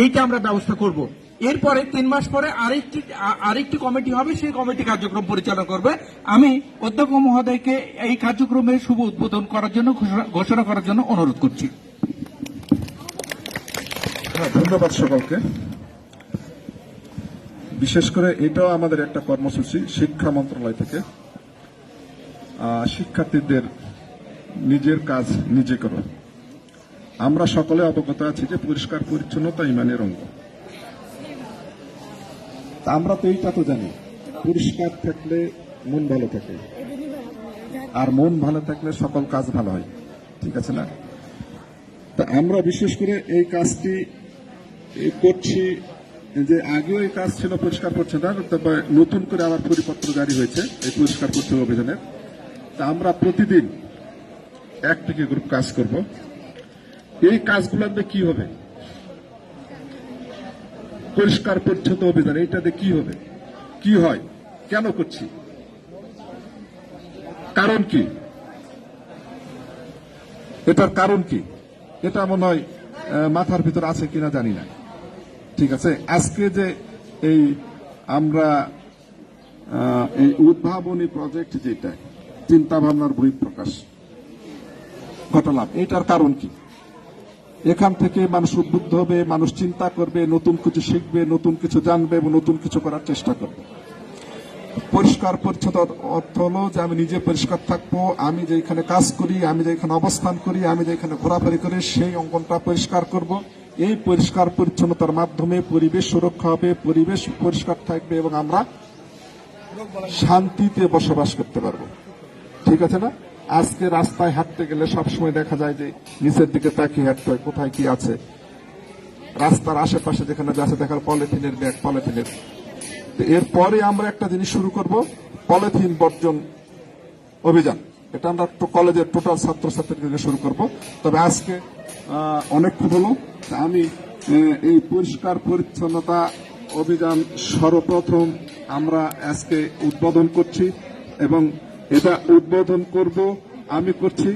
এইটা আমরা ব্যবস্থা করব। এরপরে তিন মাস পরে আরেকটি আরেকটি কমিটি হবে সেই কমিটি কার্যক্রম পরিচালনা করবে। আমি অধ্যক্ষ মহোদয়কে এই কার্যক্রমের শুভ উদ্বোধন করার জন্য ঘোষণা- করার জন্য অনুরোধ করছি। হ্যাঁ, ধন্যবাদ সকলকে। বিশেষ করে এটাও আমাদের একটা কর্মসূচি শিক্ষা মন্ত্রণালয় থেকে। শিক্ষার্থীদের নিজের কাজ নিজে করো। আমরা সকলে অবগত আছি যে পরিষ্কার, পরিচ্ছন্নতা ইমানের অঙ্গ। আমরা তো এইটা তো জানি, পরিষ্কার থাকলে মন ভালো থাকে। আর মন ভালো থাকলে সকল কাজ ভালো হয়। ঠিক আছে না? তা আমরা বিশেষ করে এই কাজটি করছি যে আগেও এই কাজ ছিল পরিষ্কার, পরিচ্ছন্নতা তবে নতুন করে আবার পরিপত্র জারি হয়েছে এই পরিষ্কার, পরিচ্ছন্ন অভিযানের। তা আমরা প্রতিদিন এক থেকে গ্রুপ কাজ করব। এই কাজগুলোতে কি হবে? পরিষ্কার পরিচ্ছন্ন অভিযান এইটাতে কি হবে? কি হয়? কেন করছি? কারণ কি? এটার কারণ কি? এটা মনে হয় মাথার ভিতর আছে কিনা জানি না। ঠিক আছে? আজকে যে এই আমরা এই উদ্ভাবনী প্রজেক্ট যেটা চিন্তা ভাবনার বই প্রকাশ ঘটালাম এটার কারণ কি? এখান থেকে মানুষ উদ্বুদ্ধ হবে, মানুষ চিন্তা করবে, নতুন কিছু শিখবে, নতুন কিছু জানবে এবং নতুন কিছু করার চেষ্টা করবে। পরিষ্কার পরিচ্ছন্ন অর্থ হলো যে আমি নিজে পরিষ্কার থাকব, আমি যে এখানে কাজ করি, আমি যে এখানে অবস্থান করি, আমি যে এখানে ঘোরাফেরি করি, সেই অঙ্গনটা পরিষ্কার করব। এই পরিষ্কার পরিচ্ছন্নতার মাধ্যমে পরিবেশ সুরক্ষা হবে, পরিবেশ পরিষ্কার থাকবে এবং আমরা শান্তিতে বসবাস করতে পারব। ঠিক আছে না? আজকে রাস্তায় হাঁটতে গেলে সবসময় দেখা যায় যে নিচের দিকে তাকিয়ে হাঁটতে হয়, কোথায় কি আছে? রাস্তার আশেপাশে যেখানে যাচ্ছে দেখার পলিথিনের ব্যাগ, পলিথিনের। এরপরে আমরা একটা জিনিস শুরু করব, পলিথিন বর্জন অভিযান। এটা আমরা কলেজের টোটাল ছাত্রছাত্রীদের শুরু করব। তবে আজকে অনেকক্ষণ হলো। আমি এই পরিষ্কার পরিচ্ছন্নতা অভিযান সর্বপ্রথম আমরা আজকে উদ্বোধন করছি এবং এটা উদ্বোধন করব আমি করছি।